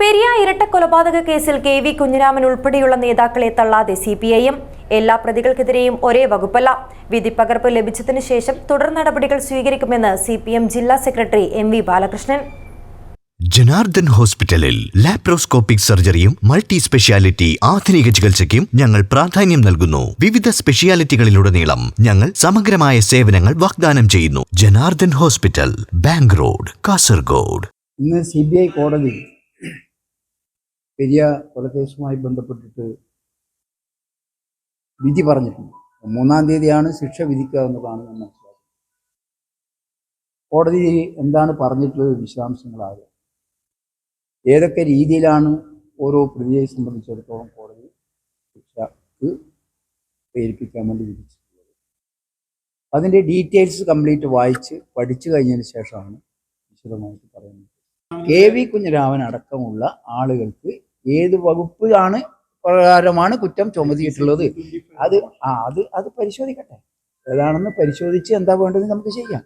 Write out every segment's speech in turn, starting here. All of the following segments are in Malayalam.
പെരിയ ഇരട്ട കൊലപാതക കേസിൽ കെ വി കുഞ്ഞിരാമൻ ഉൾപ്പെടെയുള്ള നേതാക്കളെ തള്ളാതെ സി പി ഐ എം എല്ലാ പ്രതികൾക്കെതിരെയും ഒരേ വകുപ്പല്ല. വിധിപ്പകർപ്പ് ലഭിച്ചതിനു ശേഷം തുടർ നടപടികൾ സ്വീകരിക്കുമെന്ന് സി പി എം ജില്ലാ secretary M V Balakrishnan. Janardhan ഹോസ്പിറ്റലിൽ ലാപ്രോസ്കോപ്പിക് സർജറിയും മൾട്ടി സ്പെഷ്യാലിറ്റി ആധുനിക ചികിത്സയ്ക്കും ഞങ്ങൾ പ്രാധാന്യം നൽകുന്നു. വിവിധ സ്പെഷ്യാലിറ്റികളിലുടനീളം ഞങ്ങൾ സമഗ്രമായ സേവനങ്ങൾ വാഗ്ദാനം ചെയ്യുന്നു. Janardhan hospital bank road Kasaragod. ഇന്ന് സി ബി ഐ കോടതി പെരിയ കൊലക്കേസുമായി ബന്ധപ്പെട്ടിട്ട് വിധി പറഞ്ഞിട്ടുണ്ട്. മൂന്നാം തീയതിയാണ് ശിക്ഷ വിധിക്കുക എന്നതാണ് ഞാൻ മനസ്സിലാക്കുന്നത്. കോടതി എന്താണ് പറഞ്ഞിട്ടുള്ളത് വിശദാംശങ്ങളാകുക ഏതൊക്കെ രീതിയിലാണ് ഓരോ പ്രതിയെ സംബന്ധിച്ചിടത്തോളം കോടതി ശിക്ഷക്ക് പ്രേരിപ്പിക്കാൻ വേണ്ടി വിധിച്ചിട്ടുള്ളത്. അതിന്റെ ഡീറ്റെയിൽസ് കംപ്ലീറ്റ് വായിച്ച് പഠിച്ചു കഴിഞ്ഞതിന് ശേഷമാണ് വിശദമായിട്ട് പറയുന്നത്. കെ വി കുഞ്ഞിരാമൻ അടക്കമുള്ള ആളുകൾക്ക് ഏത് വകുപ്പാണ് പ്രകാരമാണ് കുറ്റം ചുമത്തിയിട്ടുള്ളത്? അത് ആ അത് അത് പരിശോധിക്കട്ടെ. ഏതാണെന്ന് പരിശോധിച്ച് എന്താ വേണ്ടത് നമുക്ക് ചെയ്യാം.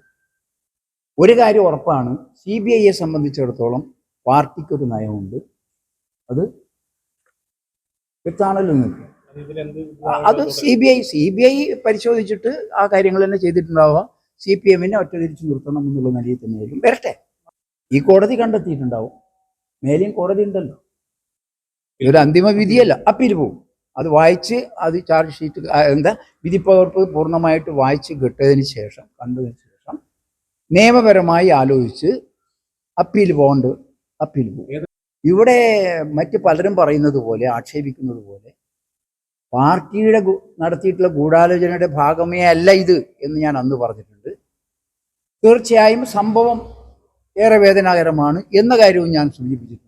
ഒരു കാര്യം ഉറപ്പാണ് സി ബി ഐയെ സംബന്ധിച്ചിടത്തോളം പാർട്ടിക്കൊരു നയമുണ്ട്. അത് വ്യക്തമാണല്ലോ നിങ്ങൾക്ക് അത് C B I C B I പരിശോധിച്ചിട്ട് ആ കാര്യങ്ങൾ തന്നെ ചെയ്തിട്ടുണ്ടാവുക സി പി എമ്മിനെ ഒറ്റ തിരിച്ചു നിർത്തണം എന്നുള്ള നിലയിൽ തന്നെയായിരിക്കും. വരട്ടെ. ഈ കോടതി കണ്ടെത്തിയിട്ടുണ്ടാവും. മേലെയും കോടതി ഉണ്ടല്ലോ. ഇതൊരു അന്തിമ വിധിയല്ല. അപ്പീൽ പോകും അത് വായിച്ച് അത് ചാർജ് ഷീറ്റ് എന്താ വിധിപ്പകർപ്പ് പൂർണമായിട്ട് വായിച്ച് കിട്ടിയതിന് ശേഷം കണ്ടതിന് ശേഷം നിയമപരമായി ആലോചിച്ച് അപ്പീൽ പോകണ്ട് അപ്പീൽ പോകും ഇവിടെ മറ്റ് പലരും പറയുന്നത് പോലെ ആക്ഷേപിക്കുന്നത് പോലെ പാർട്ടിയുടെ നടത്തിയിട്ടുള്ള ഗൂഢാലോചനയുടെ ഭാഗമേ അല്ല ഇത് എന്ന് ഞാൻ അന്ന് പറഞ്ഞിട്ടുണ്ട്. തീർച്ചയായും സംഭവം ഏറെ വേദനാകരമാണ് എന്ന കാര്യവും ഞാൻ സൂചിപ്പിച്ചിട്ടുണ്ട്.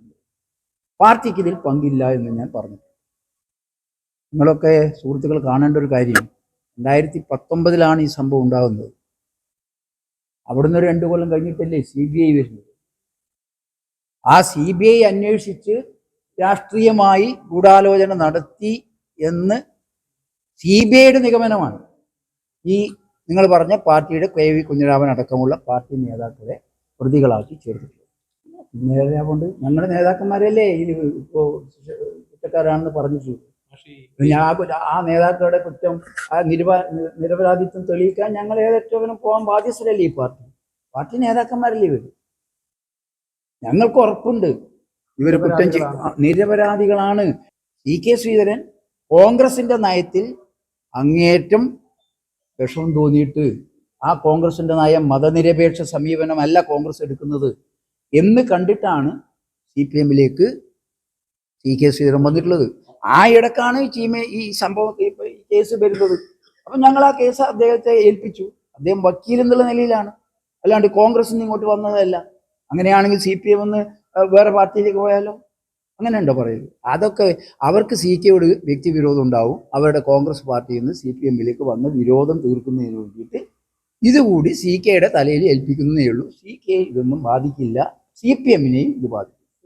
പാർട്ടിക്ക് ഇതിൽ പങ്കില്ല എന്ന് ഞാൻ പറഞ്ഞു. നിങ്ങളൊക്കെ സുഹൃത്തുക്കൾ കാണേണ്ട ഒരു കാര്യം രണ്ടായിരത്തി പത്തൊമ്പതിലാണ് ഈ സംഭവം ഉണ്ടാകുന്നത്. അവിടുന്ന് ഒരു രണ്ടു കൊല്ലം കഴിഞ്ഞിട്ടല്ലേ സി ബി ഐ വരുന്നത്? ആ സി ബി ഐ അന്വേഷിച്ച് രാഷ്ട്രീയമായി ഗൂഢാലോചന നടത്തി എന്ന് സി ബി ഐയുടെ നിഗമനമാണ്. ഈ നിങ്ങൾ പറഞ്ഞ പാർട്ടിയുടെ കെ വി കുഞ്ഞിരാമൻ അടക്കമുള്ള പാർട്ടി നേതാക്കളെ പ്രതികളാക്കി ചേർത്തിട്ടുള്ളത്. നേതാവുണ്ട്. ഞങ്ങളുടെ നേതാക്കന്മാരല്ലേ ഇനി ഇപ്പോ കുറ്റക്കാരാണെന്ന് പറഞ്ഞിട്ടുള്ളത് ഞാൻ ആ നേതാക്കളുടെ കുറ്റം ആ നിരപ നിരപരാധിത്വം തെളിയിക്കാൻ ഞങ്ങൾ ഏതറ്റവനും പോകാൻ ബാധ്യസ്ഥരല്ലേ ഈ പാർട്ടി? പാർട്ടി നേതാക്കന്മാരല്ലേ ഇവർ ഞങ്ങൾക്ക് ഉറപ്പുണ്ട്. ഇവർ കുറ്റം നിരപരാധികളാണ്. ഇ കെ ശ്രീധരൻ കോൺഗ്രസിന്റെ നയത്തിൽ അങ്ങേറ്റം വിഷമം തോന്നിയിട്ട് ആ കോൺഗ്രസിന്റെ നയം മതനിരപേക്ഷ സമീപനമല്ല കോൺഗ്രസ് എടുക്കുന്നത്. എന്ന് കണ്ടിട്ടാണ് സി പി എമ്മിലേക്ക് സി കെ ശ്രീധരൻ വന്നിട്ടുള്ളത്. ആ ഇടക്കാണ് ചീമ ഈ സംഭവം ഈ കേസ് വരുന്നത്. അപ്പം ഞങ്ങൾ ആ കേസ് അദ്ദേഹത്തെ ഏൽപ്പിച്ചു. അദ്ദേഹം വക്കീൽ എന്നുള്ള നിലയിലാണ്. അല്ലാണ്ട് കോൺഗ്രസ് ഇങ്ങോട്ട് വന്നതല്ല. അങ്ങനെയാണെങ്കിൽ സി പി എം വേറെ പാർട്ടിയിലേക്ക് പോയാലോ? അങ്ങനെ ഉണ്ടോ പറയുന്നത്? അതൊക്കെ അവർക്ക് സി കെയോട് വ്യക്തി വിരോധം ഉണ്ടാവും. അവരുടെ കോൺഗ്രസ് പാർട്ടിയിൽ നിന്ന് സി പി എമ്മിലേക്ക് വന്ന് വിരോധം തീർക്കുന്നതിന് വേണ്ടിയിട്ട് ഇതുകൂടി സി കെയുടെ തലയിൽ ഏൽപ്പിക്കുന്നതേ ഉള്ളൂ. സി കെ ഇതൊന്നും ബാധിക്കില്ല. സി പി എമ്മിനെയും ഇത് ബാധിക്കും.